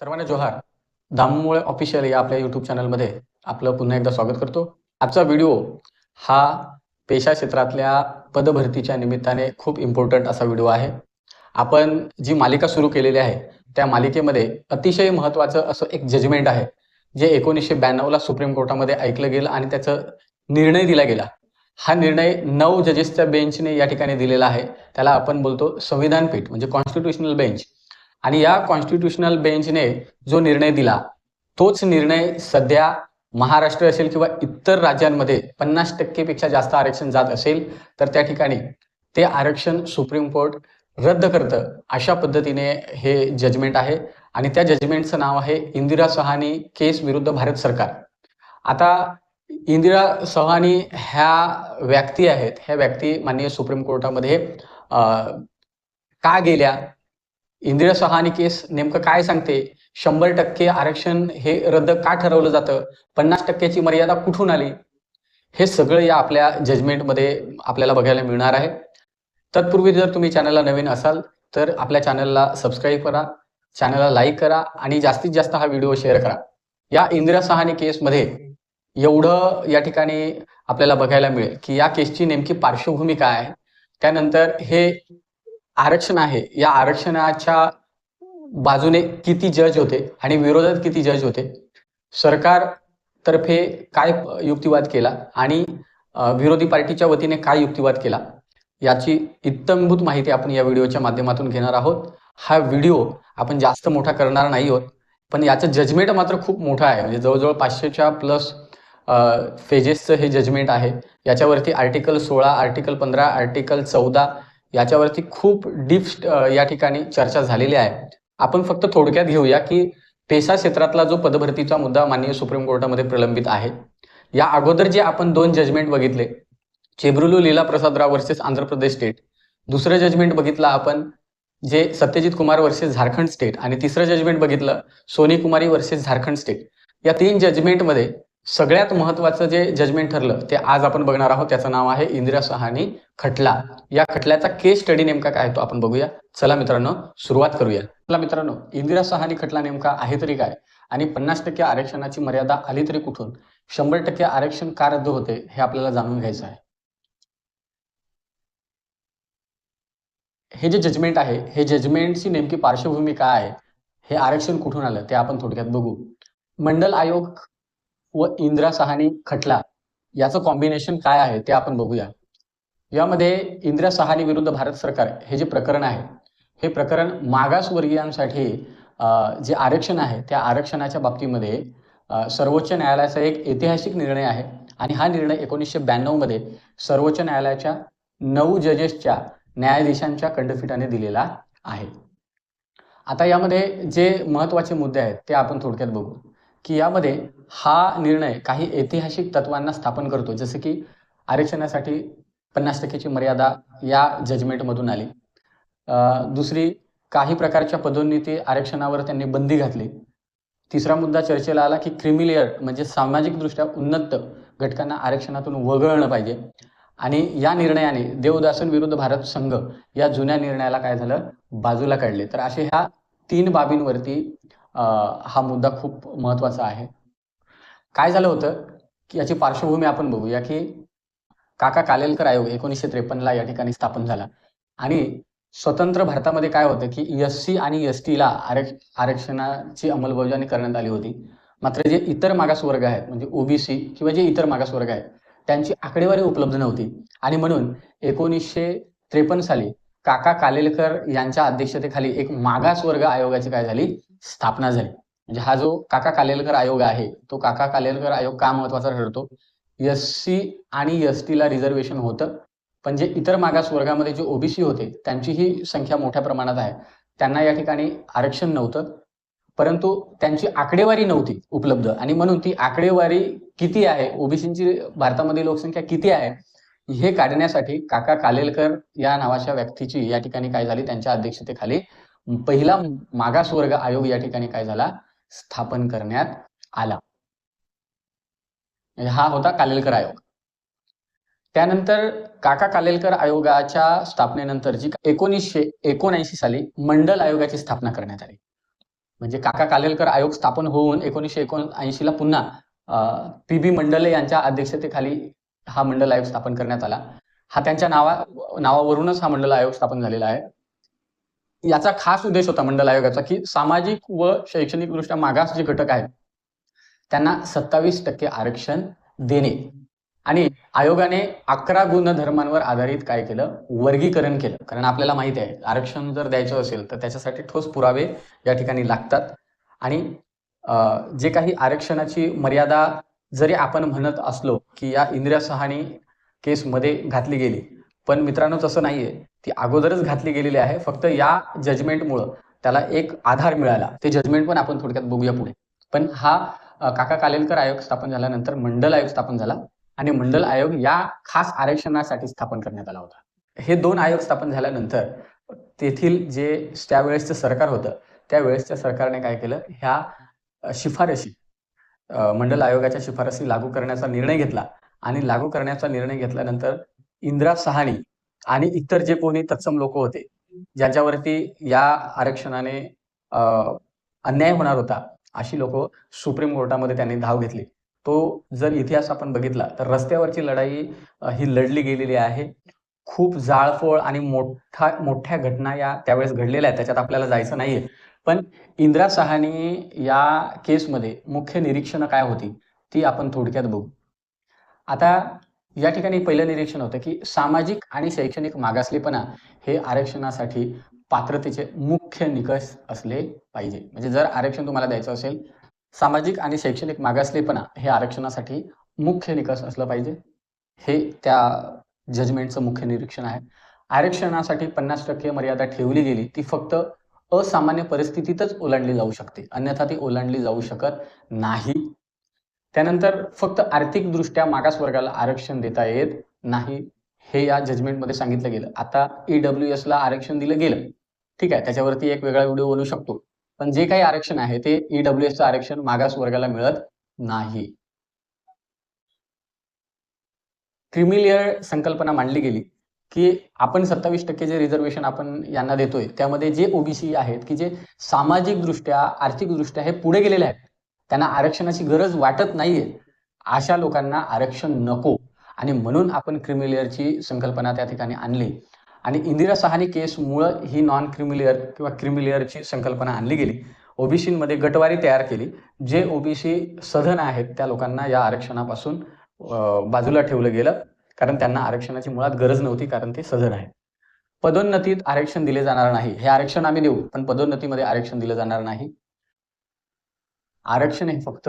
सर्वांना जोहार. दाममुळे ऑफिशियल या आपल्या यूट्यूब चॅनलमध्ये आपलं पुन्हा एकदा स्वागत करतो. आजचा व्हिडिओ हा पेशा क्षेत्रातल्या पदभरतीच्या निमित्ताने खूप इम्पॉर्टंट असा व्हिडिओ आहे. आपण जी मालिका सुरू केलेली आहे त्या मालिकेमध्ये अतिशय महत्त्वाचं असं एक जजमेंट आहे जे एकोणीसशे ब्याण्णवला सुप्रीम कोर्टामध्ये ऐकलं गेलं आणि त्याचं निर्णय दिला गेला. हा निर्णय नऊ जजेसच्या बेंचने या ठिकाणी दिलेला आहे. त्याला आपण बोलतो संविधान पीठ म्हणजे कॉन्स्टिट्युशनल बेंच आणि या कॉन्स्टिट्युशनल बेंचने जो निर्णय दिला तोच निर्णय सध्या महाराष्ट्र असेल किंवा इतर राज्यांमध्ये पन्नास टक्केपेक्षा जास्त आरक्षण जात असेल तर त्या ठिकाणी ते आरक्षण सुप्रीम कोर्ट रद्द करतं अशा पद्धतीने हे जजमेंट आहे. आणि त्या जजमेंटचं नाव आहे इंदिरा सहानी केस विरुद्ध भारत सरकार. आता इंदिरा सहानी ह्या व्यक्ती आहेत ह्या व्यक्ती माननीय सुप्रीम कोर्टामध्ये का गेल्या? इंदिरा सहानी केस नेमकं काय सांगते? शंभर टक्के आरक्षण हे रद्द का ठरवलं जातं? पन्नास टक्क्याची मर्यादा कुठून आली? हे सगळं या आपल्या जजमेंटमध्ये आपल्याला बघायला मिळणार आहे. तत्पूर्वी जर तुम्ही चॅनलला नवीन असाल तर आपल्या चॅनलला सबस्क्राईब करा चॅनलला लाईक करा आणि जास्तीत जास्त हा व्हिडिओ शेअर करा. या इंदिरा सहानी केसमध्ये एवढं या ठिकाणी आपल्याला बघायला मिळेल की या केसची नेमकी पार्श्वभूमी काय आहे. त्यानंतर हे आरक्षण आहे. या आरक्षणाच्या बाजूने किती जज होते आणि विरोधात किती जज होते? सरकार तर्फे काय युक्तिवाद केला आणि विरोधी पार्टीच्या वतीने काय युक्तिवाद केला? याची इत्तमभूत माहिती आपण या व्हिडिओच्या माध्यमातून घेणार आहोत. हा व्हिडिओ आपण जास्त मोठा करणार नाही आहोत पण याचं जजमेंट मात्र खूप मोठं आहे. म्हणजे जवळजवळ पाचशेच्या प्लस फेजेसचं हे जजमेंट आहे. याच्यावरती आर्टिकल सोळा आर्टिकल पंधरा आर्टिकल चौदा याच्यावरती खूप डीप या ठिकाणी चर्चा झालेली आहे. आपण फक्त थोडक्यात घेऊया की पेशा क्षेत्रातला जो पदभरतीचा मुद्दा माननीय सुप्रीम कोर्टामध्ये प्रलंबित आहे या अगोदर जे आपण दोन जजमेंट बघितले चेब्रुलू लीला प्रसाद राव वर्सेस आंध्र प्रदेश स्टेट दुसरं जजमेंट बघितलं आपण जे सत्यजित कुमार वर्सेस झारखंड स्टेट आणि तिसरं जजमेंट बघितलं सोनी कुमारी वर्सेस झारखंड स्टेट या तीन जजमेंटमध्ये सगळ्यात महत्वाचं जे जजमेंट ठरलं ते आज आपण बघणार आहोत. त्याचं नाव आहे इंदिरा सहानी खटला. या खटल्याचा केस स्टडी नेमका काय तो आपण बघूया. चला मित्रांनो सुरुवात करूया. चला मित्रांनो इंदिरा सहानी खटला नेमका आहे तरी काय? आणि पन्नास टक्के आरक्षणाची मर्यादा आली तरी कुठून? शंभर टक्के आरक्षण का रद्द होते हे आपल्याला जाणून घ्यायचं आहे. हे जे जजमेंट आहे हे जजमेंटची नेमकी पार्श्वभूमी काय आहे? हे आरक्षण कुठून आलं ते आपण थोडक्यात बघू. मंडल आयोग व इंदिरा सहानी खटला याचं कॉम्बिनेशन काय आहे ते आपण बघूया. यामध्ये इंदिरा सहानी विरुद्ध भारत सरकार हे जे प्रकरण आहे हे प्रकरण मागासवर्गीयांसाठी जे आरक्षण आहे त्या आरक्षणाच्या बाबतीमध्ये सर्वोच्च न्यायालयाचा एक ऐतिहासिक निर्णय आहे आणि हा निर्णय एकोणीसशे ब्याण्णवमध्ये सर्वोच्च न्यायालयाच्या नऊ जजेसच्या न्यायाधीशांच्या खंडपीठाने दिलेला आहे. आता यामध्ये जे महत्त्वाचे मुद्दे आहेत ते आपण थोडक्यात बघू. की यामध्ये हा निर्णय काही ऐतिहासिक तत्वांना स्थापन करतो. जसं की आरक्षणासाठी पन्नास टक्क्याची मर्यादा या जजमेंटमधून आली. अं, दुसरी काही प्रकारच्या पदोन्नती आरक्षणावर त्यांनी बंदी घातली. तिसरा मुद्दा चर्चेला आला की क्रिमिलेअर म्हणजे सामाजिकदृष्ट्या उन्नत घटकांना आरक्षणातून वगळणं पाहिजे. आणि या निर्णयाने देवदासन विरुद्ध भारत संघ या जुन्या निर्णयाला काय झालं? बाजूला काढले. तर असे ह्या तीन बाबींवरती हा मुद्दा खूप महत्त्वाचा आहे. काय झालं होतं की याची पार्श्वभूमी आपण बघूया की काका कालेलकर आयोग एकोणीसशे त्रेपन्नला या ठिकाणी स्थापन झाला. आणि स्वतंत्र भारतामध्ये काय होतं की एस सी आणि एस टीला आरक्ष आरक्षणाची अंमलबजावणी करण्यात आली होती. मात्र जे इतर मागासवर्ग आहेत म्हणजे ओबीसी किंवा जे इतर मागासवर्ग आहेत त्यांची आकडेवारी उपलब्ध नव्हती. आणि म्हणून एकोणीसशे त्रेपन्न साली काका कालेलकर यांच्या अध्यक्षतेखाली एक मागासवर्ग आयोगाची काय झाली? स्थापना झाली. म्हणजे हा जो काका कालेलकर आयोग आहे तो काका कालेलकर आयोग का महत्त्वाचा ठरतो? एस सी आणि एस टीला रिझर्वेशन होतं. पण जे इतर मागास वर्गामध्ये जे ओबीसी होते त्यांची ही संख्या मोठ्या प्रमाणात आहे. त्यांना या ठिकाणी आरक्षण नव्हतं. परंतु त्यांची आकडेवारी नव्हती उपलब्ध. आणि म्हणून ती आकडेवारी किती आहे ओबीसीची भारतामध्ये लोकसंख्या किती आहे हे काढण्यासाठी काका कालेलकर या नावाच्या व्यक्तीची या ठिकाणी काय झाली त्यांच्या अध्यक्षतेखाली पहिला मागासवर्ग आयोग या ठिकाणी काय झाला? स्थापन करण्यात आला. म्हणजे हा होता कालेलकर आयोग. त्यानंतर काका कालेलकर आयोगाच्या स्थापनेनंतर जी एकोणीसशे एकोणऐंशी साली मंडल आयोगाची स्थापना करण्यात आली. म्हणजे काका कालेलकर आयोग स्थापन होऊन एकोणीसशे एकोणऐंशी ला पुन्हा पी बी मंडले यांच्या अध्यक्षतेखाली हा मंडल आयोग स्थापन करण्यात आला. हा त्यांच्या नावा नावावरूनच हा मंडल आयोग स्थापन झालेला आहे. याचा खास उद्देश होता मंडल आयोगाचा की सामाजिक व शैक्षणिक दृष्ट्या मागास जे घटक आहेत त्यांना सत्तावीस टक्के आरक्षण देणे. आणि आयोगाने अकरा गुणधर्मांवर आधारित काय केलं? वर्गीकरण केलं. कारण आपल्याला माहिती आहे आरक्षण जर द्यायचं असेल तर त्याच्यासाठी ठोस पुरावे या ठिकाणी लागतात. आणि जे काही आरक्षणाची मर्यादा जरी आपण म्हणत असलो की या इंदिरा सहानी केसमध्ये घातली गेली पण मित्रांनो तसं नाहीये. ती अगोदरच घातली गेलेली आहे. फक्त या जजमेंटमुळं त्याला एक आधार मिळाला. ते जजमेंट पण आपण थोडक्यात बघूया पुढे. पण हा काका कालेलकर आयोग स्थापन झाल्यानंतर मंडल आयोग स्थापन झाला आणि मंडल आयोग या खास आरक्षणासाठी स्थापन करण्यात आला होता. हे दोन आयोग स्थापन झाल्यानंतर तेथील जे त्यावेळेसचं सरकार होतं त्यावेळेसच्या सरकारने काय केलं? ह्या शिफारशी मंडल आयोगाच्या शिफारसी लागू करण्याचा निर्णय घेतला. आणि लागू करण्याचा निर्णय घेतल्यानंतर इंदिरा सहानी आणि इतर जे कोणी तत्सम लोक होते ज्यांच्यावरती या आरक्षणाने अन्याय होणार होता अशी लोक सुप्रीम कोर्टामध्ये त्यांनी धाव घेतली. तो जर इतिहास आपण बघितला तर रस्त्यावरची लढाई ही लढली गेलेली आहे. खूप जाळफोळ आणि मोठा मोठ्या घटना या त्यावेळेस घडलेल्या आहेत त्याच्यात आपल्याला जायचं नाहीये. पण इंदिरा सहानी या केसमध्ये मुख्य निरीक्षणं काय होती ती आपण थोडक्यात बघू. आता या ठिकाणी पहिलं निरीक्षण होतं की सामाजिक आणि शैक्षणिक मागासलेपणा हे आरक्षणासाठी पात्रतेचे मुख्य निकष असले पाहिजे. म्हणजे जर आरक्षण तुम्हाला द्यायचं असेल सामाजिक आणि शैक्षणिक मागासलेपणा हे आरक्षणासाठी मुख्य निकष असलं पाहिजे. हे त्या जजमेंटचं मुख्य निरीक्षण आहे. आरक्षणासाठी पन्नास टक्के मर्यादा ठेवली गेली ती फक्त असामान्य परिस्थितीतच ओलांडली जाऊ शकते. अन्यथा ती ओलांडली जाऊ शकत नाही. त्यानंतर फक्त आर्थिकदृष्ट्या मागासवर्गाला आरक्षण देता येत नाही हे या जजमेंटमध्ये सांगितलं गेलं. आता ईडब्ल्यू एस ला आरक्षण दिलं गेलं. ठीक आहे त्याच्यावरती एक वेगळा व्हिडिओ बनवू शकतो. पण जे काही आरक्षण आहे ते ईडब्ल्यू एसचं आरक्षण मागास वर्गाला मिळत नाही. क्रिमिलियर संकल्पना मांडली गेली की आपण सत्तावीस टक्के जे रिझर्वेशन आपण यांना देतोय त्यामध्ये जे ओबीसी आहेत की जे सामाजिक दृष्ट्या हे पुढे गेलेले आहेत त्यांना आरक्षणाची गरज वाटत नाहीये. अशा लोकांना आरक्षण नको. आणि म्हणून आपण क्रिमिलियरची संकल्पना त्या ठिकाणी आणली. आणि इंदिरा सहानी केसमुळं ही नॉन क्रिमिलियर किंवा क्रिमिलियरची संकल्पना आणली गेली. ओबीसीमध्ये गटवारी तयार केली. जे ओबीसी सधन आहेत त्या लोकांना या आरक्षणापासून बाजूला ठेवलं गेलं. कारण त्यांना आरक्षणाची मुळात गरज नव्हती कारण ते सधन आहे पदोन्नतीत आरक्षण दिले जाणार नाही. हे आरक्षण आम्ही देऊ पण पदोन्नतीमध्ये आरक्षण दिलं जाणार नाही. आरक्षण हे फक्त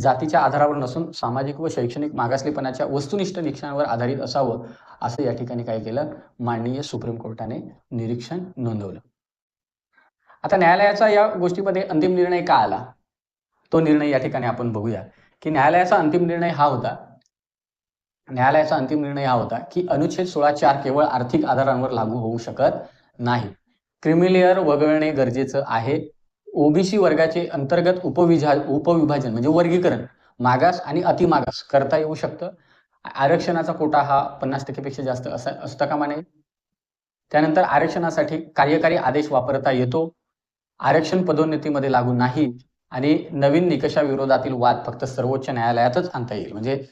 जातीच्या आधारावर नसून सामाजिक व शैक्षणिक मागासलेपणाच्या वस्तुनिष्ठ निरीक्षणावर आधारित असावं असं या ठिकाणी काय केलं माननीय सुप्रीम कोर्टाने निरीक्षण नोंदवलं. आता न्यायालयाचा या गोष्टीमध्ये अंतिम निर्णय का आला? तो निर्णय या ठिकाणी आपण बघूया की न्यायालयाचा अंतिम निर्णय हा होता. न्यायालयाचा अंतिम निर्णय हा होता की अनुच्छेद सोळा चार केवळ आर्थिक आधारांवर लागू होऊ शकत नाही. क्रिमिलेअर वगळणे गरजेचं आहे. ओबीसी वर्गाचे अंतर्गत उपविभा उपविभाजन म्हणजे वर्गीकरण मागास आणि अतिमागास करता येऊ शकतं. आरक्षणाचा कोटा हा पन्नास टक्केपेक्षा जास्त असा असता कामा नये त्यानंतर आरक्षणासाठी कार्यकारी आदेश वापरता येतो. आरक्षण पदोन्नतीमध्ये लागू नाही आणि नवीन निकषाविरोधातील वाद फक्त सर्वोच्च न्यायालयातच आणता येईल. म्हणजे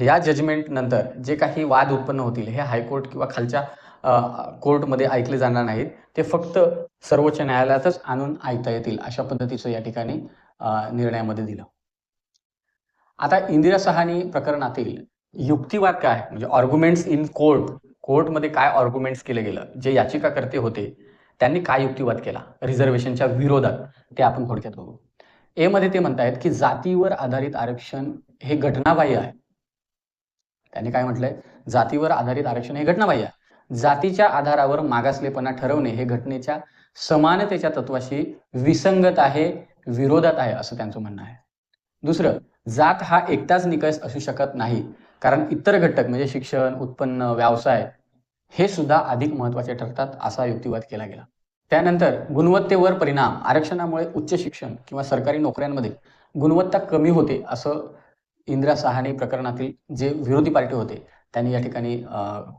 या जजमेंट नंतर जे काही वाद उत्पन्न होतील हे हायकोर्ट किंवा खालच्या कोर्टमध्ये ऐकले जाणार नाहीत. ते फक्त सर्वोच्च न्यायालयातच आणून ऐकता येतील अशा पद्धतीचं या ठिकाणी निर्णयामध्ये दिलं. आता इंदिरा सहानी प्रकरणातील युक्तिवाद काय? म्हणजे ऑर्ग्युमेंट्स इन कोर्ट कोर्टमध्ये काय ऑर्ग्युमेंट्स केले गेलं? जे याचिकाकर्ते होते त्यांनी काय युक्तिवाद केला? रिझर्वेशनच्या विरोधात. ते आपण थोडक्यात बघू. ए मध्ये ते म्हणतायत की जातीवर आधारित आरक्षण हे घटनाबाह्य आहे. त्यांनी काय म्हटलंय? जातीवर आधारित आरक्षण हे घटनाबाह्य आहे. जातीच्या आधारावर मागासलेपणा ठरवणे हे घटनेच्या समानतेच्या तत्वाशी विसंगत आहे विरोधात आहे असं त्यांचं म्हणणं आहे. दुसरं जात हा एकटाच निकष असू शकत नाही कारण इतर घटक म्हणजे शिक्षण उत्पन्न व्यवसाय हे सुद्धा अधिक महत्त्वाचे ठरतात असा युक्तिवाद केला गेला. त्यानंतर गुणवत्तेवर परिणाम आरक्षणामुळे उच्च शिक्षण किंवा सरकारी नोकऱ्यांमध्ये गुणवत्ता कमी होते असं इंदिरा सहानी प्रकरणातील जे विरोधी पार्टी होते त्यांनी या ठिकाणी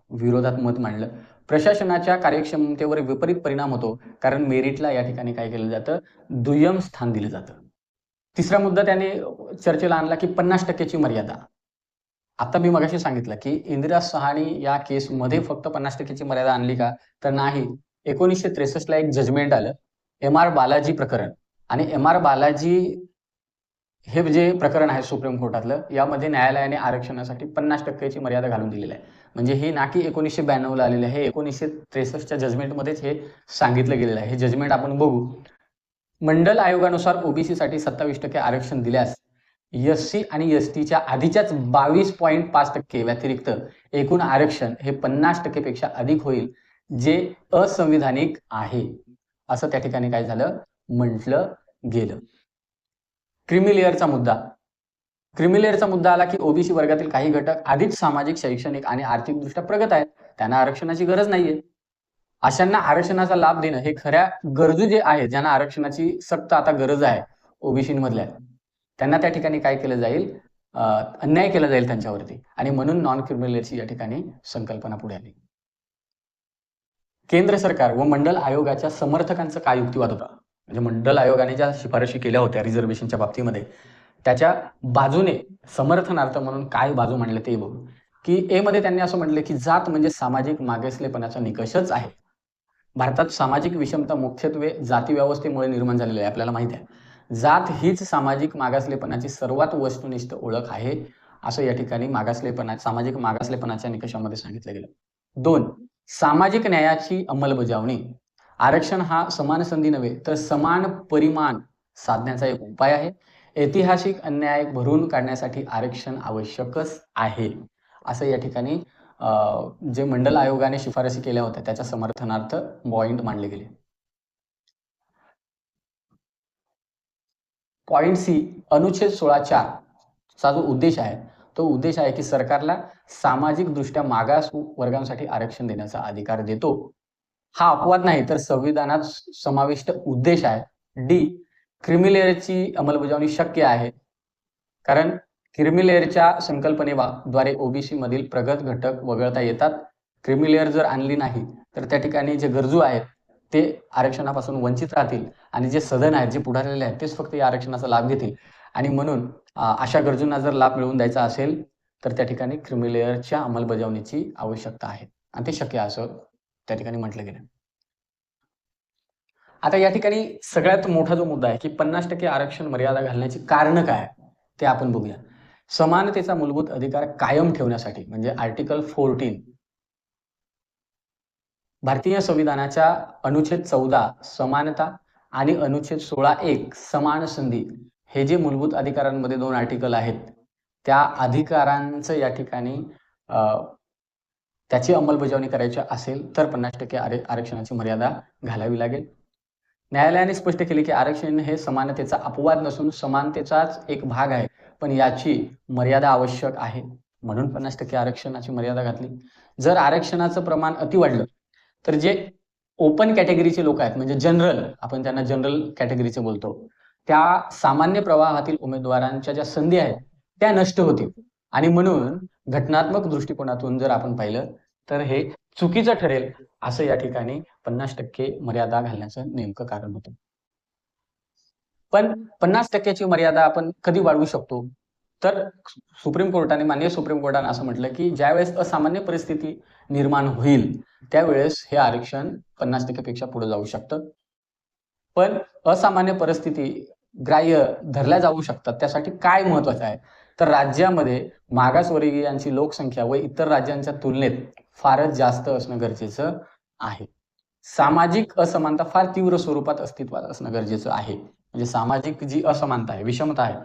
विरोधात मत मांडलं. प्रशासनाच्या कार्यक्षमतेवर विपरीत परिणाम होतो कारण मेरिटला या ठिकाणी काय केलं जातं? दुय्यम स्थान दिलं जातं. तिसरा मुद्दा त्याने चर्चेला आणला की पन्नास टक्क्याची मर्यादा. आता मी मगाशी सांगितलं की इंदिरा सहानी या केसमध्ये फक्त पन्नास टक्क्याची मर्यादा आणली का? तर नाही. एकोणीसशे त्रेसष्टला एक जजमेंट आलं. एम आर बालाजी प्रकरण. आणि एम आर बालाजी हे जे प्रकरण आहे सुप्रीम कोर्टातलं यामध्ये न्यायालयाने आरक्षणासाठी पन्नास टक्क्याची मर्यादा घालून दिलेली आहे. म्हणजे हे ना की एकोणीसशे ब्याण्णवला आलेलं आहे. हे एकोणीसशे त्रेसष्टच्या जजमेंटमध्येच हे सांगितलं गेलेलं आहे. हे जजमेंट आपण बघू. मंडल आयोगानुसार ओबीसी साठी सत्तावीस टक्के आरक्षण दिल्यास एस सी आणि एस टीच्या आधीच्याच बावीस पॉईंट पाच टक्के व्यतिरिक्त एकूण आरक्षण हे पन्नास टक्केपेक्षा अधिक होईल जे असंविधानिक आहे. असं त्या ठिकाणी काय झालं? म्हटलं गेलं. क्रिमिलेअरचा मुद्दा. क्रिमिलेअरचा मुद्दा आला की ओबीसी वर्गातील काही घटक आधीच सामाजिक शैक्षणिक आणि आर्थिकदृष्ट्या प्रगत आहेत. त्यांना आरक्षणाची गरज नाहीये. अशांना आरक्षणाचा लाभ देणं हे खऱ्या गरजू जे आहेत ज्यांना आरक्षणाची सक्त आता गरज आहे ओबीसीमधल्या त्यांना त्या ठिकाणी काय केलं जाईल? अन्याय केला जाईल त्यांच्यावरती. आणि म्हणून नॉन क्रिमिलेअरची या ठिकाणी संकल्पना पुढे आली. केंद्र सरकार व मंडल आयोगाच्या समर्थकांचा काय युक्तिवाद होता? म्हणजे मंडल आयोगाने ज्या शिफारशी केल्या होत्या रिझर्वेशनच्या बाबतीमध्ये त्याच्या बाजूने समर्थनार्थ म्हणून काय बाजू मांडले ते बघू की ए मध्ये त्यांनी असं म्हटलं की जात म्हणजे सामाजिक मागासलेपणाचा निकषच आहे. भारतात सामाजिक विषमता मुख्यत्वे जाती व्यवस्थेमुळे निर्माण झालेली आहे आपल्याला माहिती आहे. जात हीच सामाजिक मागासलेपणाची सर्वात वस्तुनिष्ठ ओळख आहे असं या ठिकाणी मागासलेपणा सामाजिक मागासलेपणाच्या निकषामध्ये सांगितलं गेलं. दोन सामाजिक न्यायाची अंमलबजावणी. आरक्षण हा समान संधी नव्हे तर समान परिमाण साधण्याचा एक उपाय आहे. ऐतिहासिक अन्याय भरून काढण्यासाठी आरक्षण आवश्यकच आहे. असं या ठिकाणी जे मंडल आयोगाने शिफारसी केल्या होत्या त्याच्या समर्थनार्थ पॉइंट मांडले गेले. पॉइंट सी अनुच्छेद सोळा चार चा जो उद्देश आहे तो उद्देश आहे की सरकारला सामाजिक दृष्ट्या मागास वर्गांसाठी आरक्षण देण्याचा अधिकार देतो. हा अपवाद नाही तर संविधानात समाविष्ट उद्देश आहे. डी क्रिमिलेअरची अंमलबजावणी शक्य आहे. कारण क्रिमिलेअरच्या संकल्पनेद्वारे ओबीसी मधील प्रगत घटक वगळता येतात. क्रिमिलेअर जर आणली नाही तर त्या ठिकाणी जे गरजू आहेत ते आरक्षणापासून वंचित राहतील आणि जे सदन आहेत जे पुढारलेले आहेत तेच फक्त या आरक्षणाचा लाभ घेतील. आणि म्हणून अशा गरजूंना जर लाभ मिळवून द्यायचा असेल तर त्या ठिकाणी क्रिमिलेअरच्या अंमलबजावणीची आवश्यकता आहे. आणि ते शक्य असं त्या ठिकाणी म्हटलं गेलं. आता या ठिकाणी सगळ्यात मोठा जो मुद्दा आहे की पन्नास टक्के आरक्षण मर्यादा घालण्याची कारण काय ते आपण बघूया. समानतेचा मूलभूत अधिकार कायम ठेवण्यासाठी म्हणजे आर्टिकल फोर्टीन भारतीय संविधानाच्या अनुच्छेद चौदा समानता आणि अनुच्छेद सोळा एक समान संधी हे जे मूलभूत अधिकारांमध्ये दोन आर्टिकल आहेत त्या अधिकारांचं या ठिकाणी त्याची अंमलबजावणी करायची असेल तर पन्नास टक्के आरक्षणाची मर्यादा घालावी लागेल. न्यायालयाने स्पष्ट केले की आरक्षण हे समानतेचा अपवाद नसून समानतेचाच एक भाग आहे पण याची मर्यादा आवश्यक आहे. म्हणून पन्नास टक्के आरक्षणाची मर्यादा घातली. जर आरक्षणाचं प्रमाण अति वाढलं तर जे ओपन कॅटेगरीचे लोक आहेत म्हणजे जनरल आपण त्यांना जनरल कॅटेगरीचे बोलतो त्या सामान्य प्रवाहातील उमेदवारांच्या ज्या संधी आहेत त्या नष्ट होतील. आणि म्हणून घटनात्मक दृष्टिकोनातून जर आपण पाहिलं तर हे चुकीचं ठरेल असं या ठिकाणी पन्नास टक्के मर्यादा घालण्याचं नेमकं कारण होतं. पण पन्नास टक्क्याची मर्यादा आपण कधी वाढवू शकतो? तर सुप्रीम कोर्टाने मान्य सुप्रीम कोर्टाने असं म्हटलं की ज्यावेळेस असामान्य परिस्थिती निर्माण होईल त्यावेळेस हे आरक्षण पन्नास टक्केपेक्षा पुढे जाऊ शकतं. पण असामान्य परिस्थिती ग्राह्य धरल्या जाऊ शकतात. त्यासाठी काय महत्वाचं आहे? तर राज्यामध्ये मागासवर्गीयांची लोकसंख्या व इतर राज्यांच्या तुलनेत फारच जास्त असणं गरजेचं आहे. सामाजिक असमानता फार तीव्र स्वरूपात अस्तित्वात असणं गरजेचं आहे. म्हणजे सामाजिक जी असमानता आहे विषमता आहे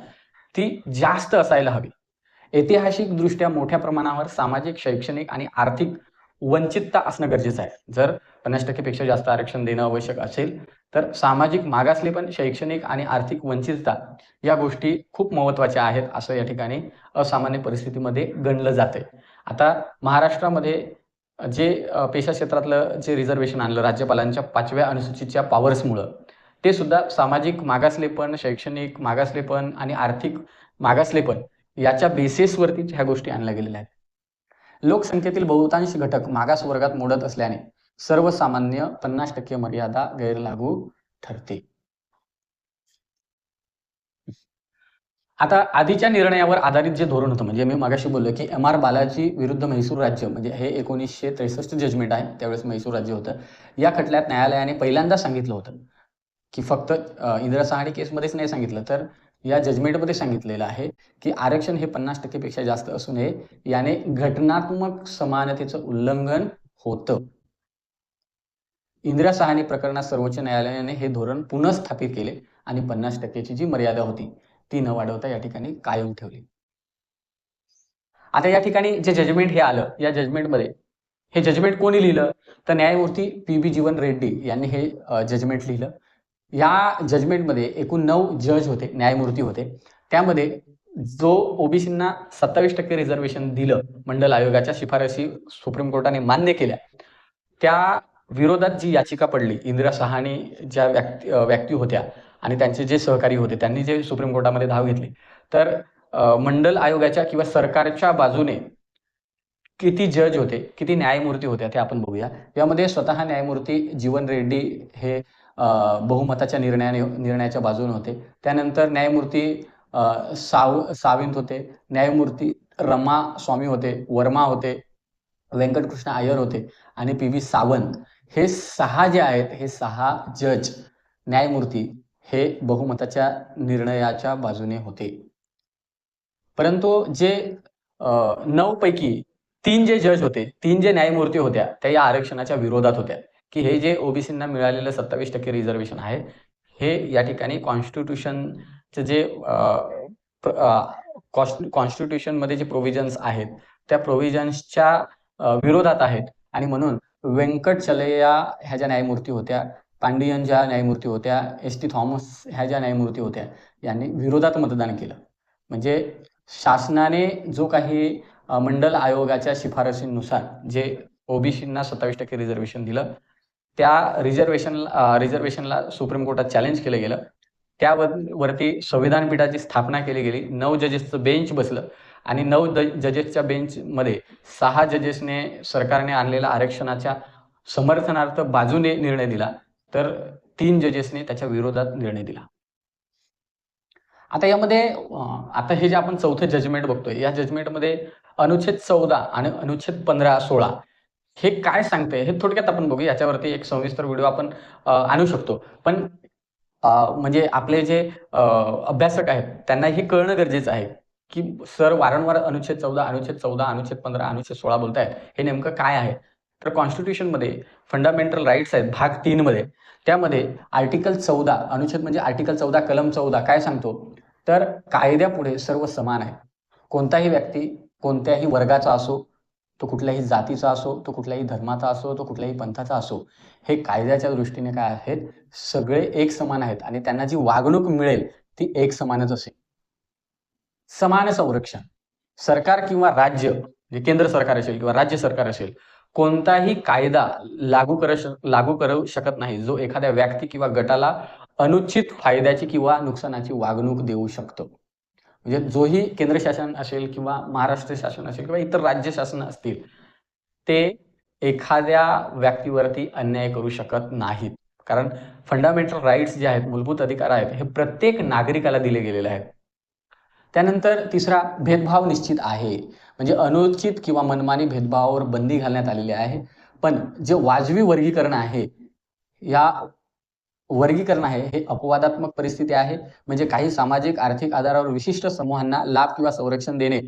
ती जास्त असायला हवी. ऐतिहासिक दृष्ट्या मोठ्या प्रमाणावर सामाजिक शैक्षणिक आणि आर्थिक वंचितता असणं गरजेचं आहे. जर पन्नास टक्केपेक्षा जास्त आरक्षण देणं आवश्यक असेल तर सामाजिक मागासले पण शैक्षणिक आणि आर्थिक वंचितता या गोष्टी खूप महत्त्वाच्या आहेत असं या ठिकाणी असामान्य परिस्थितीमध्ये गणलं जाते आता महाराष्ट्रामध्ये जे पेशा क्षेत्रातलं जे रिझर्वेशन आणलं राज्यपालांच्या पाचव्या अनुसूचीच्या पॉवर्समुळं ते सुद्धा सामाजिक मागासलेपण शैक्षणिक मागासलेपण आणि आर्थिक मागासलेपण याच्या बेसिसवरतीच ह्या गोष्टी आणल्या गेलेल्या आहेत. लोकसंख्येतील बहुतांश घटक मागास वर्गात मोडत असल्याने सर्वसामान्य पन्नास टक्के मर्यादा गैरलागू ठरते. आता आधीच्या निर्णयावर आधारित जे धोरण होतं म्हणजे मी मागाशी बोललो की एम आर बालाजी विरुद्ध म्हैसूर राज्य म्हणजे हे एकोणीसशे त्रेसष्ट जजमेंट आहे त्यावेळेस म्हैसूर राज्य होतं. या खटल्यात न्यायालयाने पहिल्यांदा सांगितलं होतं की फक्त इंदिरा सहाणी केसमध्येच नाही सांगितलं तर या जजमेंटमध्ये सांगितलेलं आहे की आरक्षण हे पन्नास टक्केपेक्षा जास्त असू नये याने घटनात्मक समानतेचं उल्लंघन होतं. इंदिरा सहानी प्रकरणात सर्वोच्च न्यायालयाने हे धोरण पुनर्स्थापित केले आणि पन्नास टक्क्याची जी मर्यादा होती ती न वाढवता या ठिकाणी कायम ठेवली. आता या ठिकाणी जे जजमेंट हे आलं या जजमेंटमध्ये हे जजमेंट कोणी लिहिलं? तर न्यायमूर्ती पी बी जीवन रेड्डी यांनी हे जजमेंट लिहिलं. या जजमेंटमध्ये एकूण नऊ जज होते न्यायमूर्ती होते. त्यामध्ये जो ओबीसींना सत्तावीस टक्के रिझर्वेशन दिलं मंडल आयोगाच्या शिफारसी सुप्रीम कोर्टाने मान्य केल्या त्या विरोधात जी याचिका पडली इंदिरा सहानी ज्या व्यक्ती व्यक्ती होत्या आणि त्यांचे जे सहकारी होते त्यांनी जे सुप्रीम कोर्टामध्ये धाव घेतली. तर मंडल आयोगाच्या किंवा सरकारच्या बाजूने किती जज होते किती न्यायमूर्ती होत्या ते आपण बघूया. यामध्ये स्वतः न्यायमूर्ती जीवन रेड्डी हे बहुमताच्या निर्णयाने निर्णयाच्या बाजूने होते. त्यानंतर न्यायमूर्ती साव साविंत होते. न्यायमूर्ती रमा स्वामी होते वर्मा होते व्यंकटकृष्ण आयर होते आणि पी व्ही सावंत. हे सहा जे आहेत हे सहा जज न्यायमूर्ती हे बहुमताच्या निर्णयाच्या बाजूने होते. परंतु जे नऊ पैकी तीन जे जज होते तीन जे न्यायमूर्ती होत्या त्या या आरक्षणाच्या विरोधात होत्या. की हे जे ओबीसींना मिळालेलं सत्तावीस टक्के रिझर्वेशन आहे हे या ठिकाणी कॉन्स्टिट्यूशनचे जे कॉन्स्टिट्यूशनमध्ये जे प्रोव्हिजन्स आहेत त्या प्रोव्हिजन्सच्या विरोधात आहेत. आणि म्हणून व्यंकट चलैया ह्या ज्या न्यायमूर्ती होत्या पांडियन ज्या न्यायमूर्ती होत्या एस टी थॉमस ह्या ज्या न्यायमूर्ती होत्या यांनी विरोधात मतदान केलं. म्हणजे शासनाने जो काही मंडल आयोगाच्या शिफारसीनुसार जे ओबीसींना सत्तावीस टक्के रिझर्वेशन दिलं त्या रिझर्वेशन रिझर्वेशनला सुप्रीम कोर्टात चॅलेंज केलं गेलं. त्यावरती वरती संविधान पीठाची स्थापना केली गेली. नऊ जजेसचं बेंच बसलं. आणि नऊ जजेसच्या बेंचमध्ये सहा जजेसने सरकारने आणलेल्या आरक्षणाच्या समर्थनार्थ बाजूने निर्णय दिला. तर तीन जजेसने त्याच्या विरोधात निर्णय दिला. आता यामध्ये आता हे जे आपण चौथं जजमेंट बघतोय या जजमेंटमध्ये अनुच्छेद चौदा आणि अनुच्छेद पंधरा सोळा हे काय सांगते हे थोडक्यात आपण बघू याच्यावरती एक सविस्तर व्हिडिओ आपण आणू शकतो. पण म्हणजे आपले जे अभ्यासक आहेत त्यांना हे कळणं गरजेचं आहे की सर वारंवार अनुच्छेद चौदा अनुच्छेद चौदा अनुच्छेद पंधरा अनुच्छेद सोळा बोलतायत. हे नेमकं काय आहे? तर कॉन्स्टिट्यूशनमध्ये फंडामेंटल राईट्स आहेत भाग तीन मध्ये त्यामध्ये आर्टिकल चौदा अनुच्छेद म्हणजे आर्टिकल चौदा कलम चौदा काय सांगतो? तर कायद्यापुढे सर्व समान आहे. कोणताही व्यक्ती कोणत्याही वर्गाचा असो तो कुठल्याही जातीचा असो तो कुठल्याही धर्माचा असो तो कुठल्याही पंथाचा असो हे कायद्याच्या दृष्टीने काय आहेत? सगळे एक समान आहेत आणि त्यांना जी वागणूक मिळेल ती एक समानच असेल. समान संरक्षण. सरकार किंवा राज्य म्हणजे केंद्र सरकार असेल किंवा राज्य सरकार असेल कोणताही कायदा लागू कर लागू करू शकत नाही. जो एखाद्या व्यक्ती किंवा गटाला अनुचित फायद्याची किंवा नुकसानाची वागणूक देऊ शकतो. म्हणजे जोही केंद्र शासन असेल किंवा महाराष्ट्र शासन असेल किंवा इतर राज्य शासन असतील ते एखाद्या व्यक्तीवरती अन्याय करू शकत नाहीत. कारण फंडामेंटल राईट्स जे आहेत मूलभूत अधिकार आहेत हे प्रत्येक नागरिकाला दिले गेलेले आहेत. त्यानंतर तिसरा भेदभाव निश्चित आहे. म्हणजे अनुचित किंवा मनमानी भेदभावावर बंदी घालण्यात आलेली आहे. पण जे वाजवी वर्गीकरण आहे या वर्गीकरण आहे हे अपवादात्मक परिस्थिती आहे. म्हणजे काही सामाजिक आर्थिक आधारावर विशिष्ट समूहांना लाभ किंवा संरक्षण देणे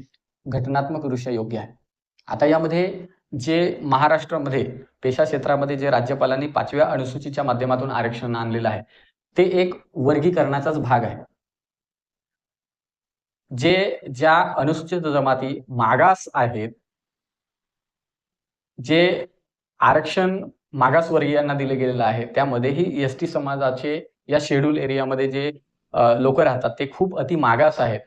घटनात्मक दृष्ट्या योग्य आहे. आता यामध्ये जे महाराष्ट्रामध्ये पेशा क्षेत्रामध्ये जे राज्यपालांनी पाचव्या अनुसूचीच्या माध्यमातून आरक्षण आणलेलं आहे ते एक वर्गीकरणाचाच भाग आहे. जे ज्या अनुसूचित जमाती मागास आहेत जे आरक्षण मागासवर्गीयांना दिलं गेलेलं आहे. त्यामध्येही एस टी समाजाचे या शेड्यूल एरियामध्ये जे लोक राहतात ते खूप अति मागास आहेत.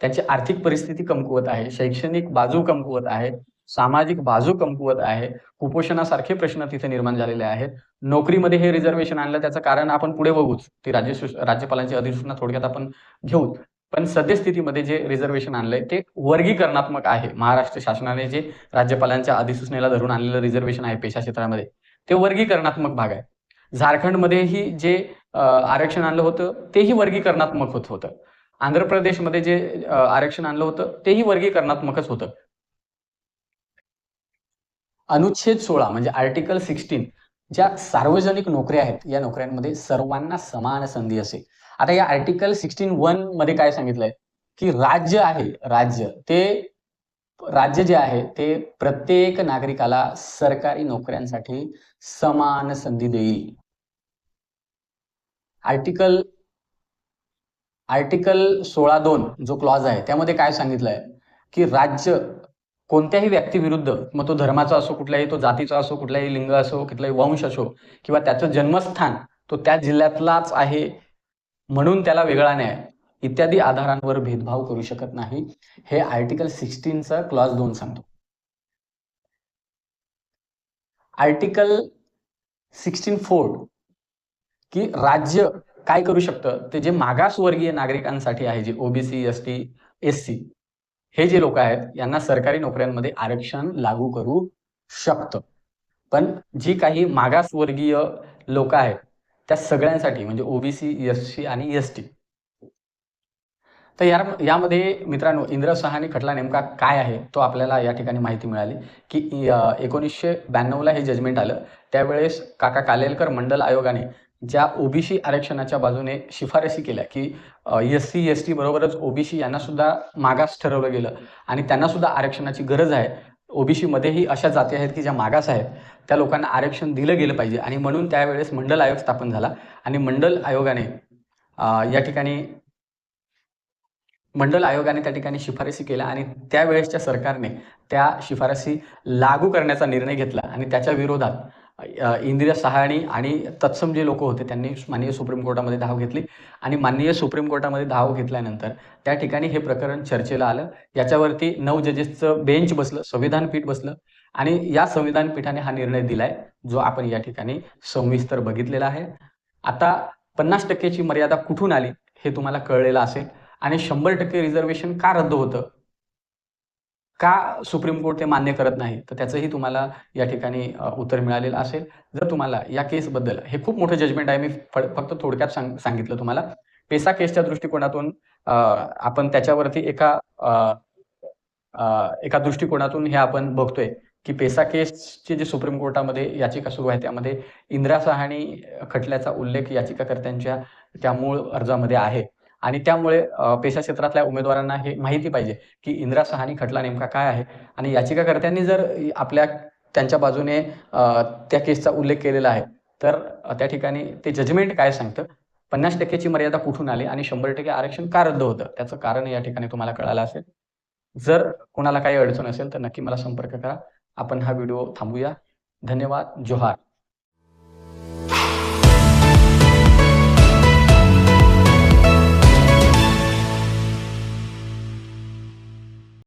त्यांची आर्थिक परिस्थिती कमकुवत आहे शैक्षणिक बाजू कमकुवत आहे सामाजिक बाजू कमकुवत आहे कुपोषणासारखे प्रश्न तिथे निर्माण झालेले आहेत. नोकरीमध्ये हे रिझर्वेशन आणलं त्याचं कारण आपण पुढे बघूच. ती राज्य राज्यपालांची अधिसूचना थोडक्यात आपण घेऊ पण सद्यस्थितीमध्ये जे रिझर्वेशन आणलंय ते वर्गीकरणात्मक आहे. महाराष्ट्र शासनाने जे राज्यपालांच्या अधिसूचनेला धरून आणलेलं रिझर्वेशन आहे पेशा क्षेत्रामध्ये ते वर्गीकरणात्मक भाग आहे. झारखंडमध्येही जे आरक्षण आणलं होतं तेही वर्गीकरणात्मक होत होतं. आंध्र प्रदेशमध्ये जे आरक्षण आणलं होतं तेही वर्गीकरणात्मकच होतं. अनुच्छेद सोळा म्हणजे आर्टिकल सिक्स्टीन ज्या सार्वजनिक नोकऱ्या आहेत या नोकऱ्यांमध्ये सर्वांना समान संधी असेल. आता या आर्टिकल सिक्स्टीन वनमध्ये काय सांगितलंय? की राज्य आहे राज्य. ते राज्य जे आहे ते प्रत्येक नागरिकाला सरकारी नोकऱ्यांसाठी समान संधी देईल. आर्टिकल आर्टिकल सोळा दोन जो क्लॉज आहे त्यामध्ये काय सांगितलंय? की राज्य कोणत्याही व्यक्तीविरुद्ध मग तो धर्माचा असो कुठल्याही तो जातीचा असो कुठलाही लिंग असो कुठलाही वंश असो किंवा त्याचं जन्मस्थान तो त्या जिल्ह्यातलाच आहे म्हणून त्याला वेगळा न्याय. इत्यादी आधारांवर भेदभाव करू शकत नाही. हे आर्टिकल सिक्स्टीनचा क्लॉज दोन सांगतो. आर्टिकल सिक्स्टीन फोर की राज्य काय करू शकतं? ते जे मागासवर्गीय नागरिकांसाठी आहे जे OBC S T S C हे जे लोक आहेत यांना सरकारी नोकऱ्यांमध्ये आरक्षण लागू करू शकतं. पण जी काही मागासवर्गीय लोक आहेत त्या सगळ्यांसाठी म्हणजे ओबीसी एस सी आणि एस टी तर या यामध्ये मित्रांनो इंद्र सहानी खटला नेमका काय आहे तो आपल्याला या ठिकाणी माहिती मिळाली की एकोणीसशे ब्याण्णवला हे जजमेंट आलं. त्यावेळेस काका कालेलकर मंडल आयोगाने ज्या ओबीसी आरक्षणाच्या बाजूने शिफारसी केल्या की एस सी एस टी बरोबरच ओबीसी यांना सुद्धा मागास ठरवलं गेलं आणि त्यांना सुद्धा आरक्षणाची गरज आहे ओबीसी मध्येही अशा जाती आहेत की ज्या मागास आहेत त्या लोकांना आरक्षण दिलं गेलं पाहिजे. आणि म्हणून त्यावेळेस मंडल आयोग स्थापन झाला. आणि मंडल आयोगाने या ठिकाणी मंडल आयोगाने त्या ठिकाणी शिफारसी केल्या आणि त्यावेळेसच्या सरकारने त्या शिफारसी लागू करण्याचा निर्णय घेतला. आणि त्याच्या विरोधात इंदिरा सहाणी आणि तत्सम जे लोक होते त्यांनी माननीय सुप्रीम कोर्टामध्ये धाव घेतली. आणि माननीय सुप्रीम कोर्टामध्ये धाव घेतल्यानंतर त्या ठिकाणी हे प्रकरण चर्चेला आलं. याच्यावरती नऊ जजेसचं बेंच बसलं संविधान पीठ बसलं. आणि या संविधान पीठाने हा निर्णय दिलाय जो आपण या ठिकाणी सविस्तर बघितलेला आहे. आता पन्नास टक्क्याची मर्यादा कुठून आली हे तुम्हाला कळलेलं असेल. आणि शंभर टक्के रिझर्वेशन का रद्द होतं? का सुप्रीम कोर्ट ते मान्य करत नाही? तर त्याचंही तुम्हाला या ठिकाणी उत्तर मिळालेलं असेल. जर तुम्हाला या केसबद्दल हे खूप मोठं जजमेंट आहे. मी फक्त थोडक्यात सांग सांगितलं तुम्हाला. पेसा केसच्या दृष्टिकोनातून आपण त्याच्यावरती एका एका दृष्टिकोनातून हे आपण बघतोय की पेसा केसचे जे सुप्रीम कोर्टामध्ये याचिका सुरू आहे त्यामध्ये इंदिरा सहाणी खटल्याचा उल्लेख याचिकाकर्त्यांच्या त्या मूळ अर्जामध्ये आहे. आणि त्यामुळे पेशा क्षेत्रातल्या उमेदवारांना हे माहिती पाहिजे की इंदिरा सहानी खटला नेमका काय आहे? आणि याचिकाकर्त्यांनी जर आपल्या त्यांच्या बाजूने त्या केसचा उल्लेख केलेला आहे तर त्या ठिकाणी ते जजमेंट काय सांगतं? पन्नास टक्क्याची मर्यादा कुठून आली आणि शंभर टक्के आरक्षण का रद्द होतं? त्याचं कारण या ठिकाणी तुम्हाला कळालं असेल. जर कोणाला काही अडचण असेल तर नक्की मला संपर्क करा. आपण हा व्हिडिओ थांबूया. धन्यवाद. जोहार.